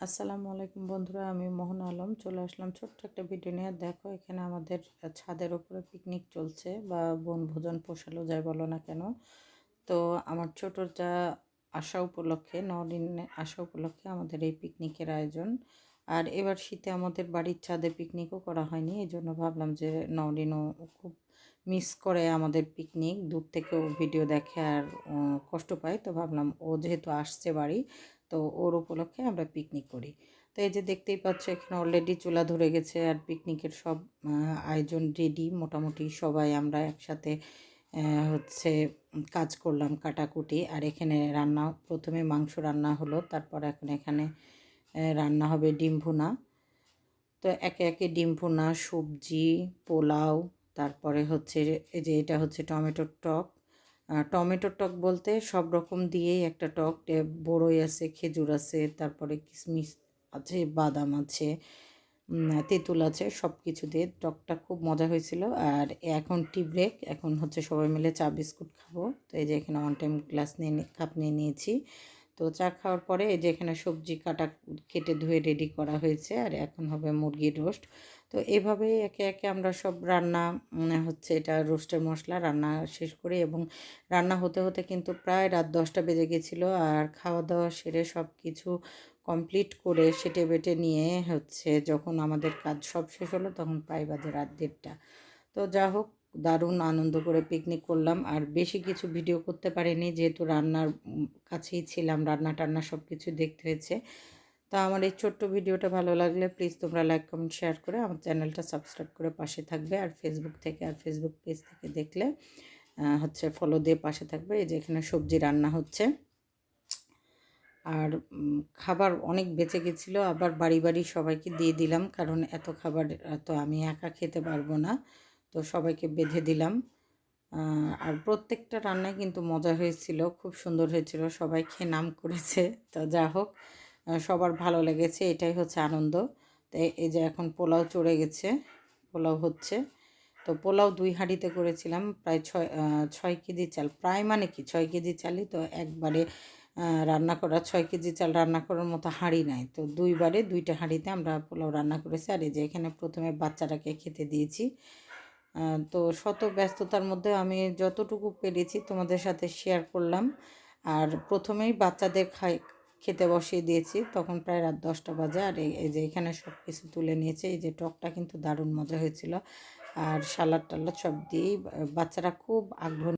আসসালামু আলাইকুম বন্ধুরা, আমি মোহন আলম। চলে আসলাম ছোট্ট একটা ভিডিও নিয়ে। দেখো, এখানে আমাদের ছাদের উপরে পিকনিক চলছে বা বনভোজন পোষালো যায় বলো না কেন। তো আমার ছোটোটা আসা উপলক্ষে নদিন আসা উপলক্ষে আমাদের এই পিকনিকের আয়োজন। আর এবার শীতে আমাদের বাড়ির ছাদে পিকনিকও করা হয়নি এই জন্য ভাবলাম যে নদিনও খুব মিস করে আমাদের পিকনিক দূর থেকেও ভিডিও দেখে আর কষ্ট পায়, তো ভাবলাম ও যেহেতু আসছে বাড়ি, তো ওর উপলক্ষে আমরা পিকনিক করি। তো এই যে দেখতেই পাচ্ছ, এখানে অলরেডি চুলা ধরে গেছে আর পিকনিকের সব আয়োজন রেডি মোটামুটি সবাই আমরা একসাথে হচ্ছে কাজ করলাম কাটাকুটি, আর এখানে রান্না, প্রথমে মাংস রান্না হলো, তারপর এখন এখানে রান্না হবে ডিম ভুনা। তো একে একে ডিম ভুনা, সবজি, পোলাও, তারপরে হচ্ছে এই যে এটা হচ্ছে টমেটোর টক। টমেটোর টক বলতে সব রকম দিয়েই একটা টক। বড়ই আছে, খেজুর আছে, তারপরে কিশমিশ আছে, বাদাম আছে তেঁতুল আছে সব কিছু দিয়ে টকটা খুব মজা হয়েছিল। আর এখন টি ব্রেক এখন হচ্ছে সবাই মিলে চা বিস্কুট খাব। তো এই যে এখানে ওয়ান টাইম গ্লাস নিয়ে কাপ নিয়ে নিয়েছি। তো চা খাওয়ার পরে এই যে এখানে সবজি কাটা কেটে ধুয়ে রেডি করা হয়েছে আর এখন হবে মুরগির রোস্ট তো এভাবেই একে একে আমরা সব রান্না উম, হচ্ছে এটা রোস্টের মশলা রান্না শেষ করি এবং রান্না হতে হতে কিন্তু প্রায় রাত দশটা বেজে গেছিল আর খাওয়া দাওয়া সেরে সব কিছু কমপ্লিট করে সেটে বেটে নিয়ে হচ্ছে যখন আমাদের কাজ সব শেষ হলো তখন প্রায় বাজে রাত দেড়টা। তো যা হোক দারুণ আনন্দ করে পিকনিক করলাম। আর বেশি কিছু ভিডিও করতে পারিনি, যেহেতু রান্নার কাছেই ছিলাম, রান্না টান্না সব কিছু দেখতে হয়েছে। তো আমার এই ছোট্ট ভিডিওটা ভালো লাগলে প্লিজ তোমরা লাইক কমেন্ট শেয়ার করে আমার চ্যানেলটা সাবস্ক্রাইব করে পাশে থাকবে। আর ফেসবুক থেকে, আর ফেসবুক পেজ থেকে দেখলে হচ্ছে ফলো দিয়ে পাশে থাকবে। এই যে এখানে সবজি রান্না হচ্ছে। আর খাবার অনেক বেঁচে গেছিল, আবার বাড়ি বাড়ি সবাইকে দিয়ে দিলাম, কারণ এত খাবার তো আমি একা খেতে পারব না। তো সবাইকে বেঁধে দিলাম। আর প্রত্যেকটা রান্নায় কিন্তু মজা হয়েছিল, খুব সুন্দর হয়েছিল, সবাই খেয়ে নাম করেছে। তো যা হোক সবার ভালো লেগেছে, এটাই হচ্ছে আনন্দ। তো এই যে এখন পোলাও চড়ে গেছে, পোলাও হচ্ছে। তো পোলাও দুই হাঁড়িতে করেছিলাম, প্রায় ছয় ছয় কেজি চাল, প্রায় মানে কি, ছয় কেজি চালই তো একবারে রান্না করা, ছয় কেজি চাল রান্না করার মতো হাঁড়ি নাই। তো দুইবারে দুইটা হাঁড়িতে আমরা পোলাও রান্না করেছি। আর এই যে এখানে প্রথমে বাচ্চাটাকে খেতে দিয়েছি। তো শত ব্যস্ততার মধ্যে আমি যতটুকু পেরেছি তোমাদের সাথে শেয়ার করলাম। আর প্রথমেই বাচ্চাদের খাই, খেতে বসিয়ে দিয়েছি। তখন প্রায় রাত দশটা বাজে। আর এই যে এখানে সব কিছু তুলে নিয়েছে। এই যে টকটা কিন্তু দারুণ মজা হয়েছিল। আর সালাদ টালাদ সব দিয়েই, বাচ্চারা খুব আগ্রহ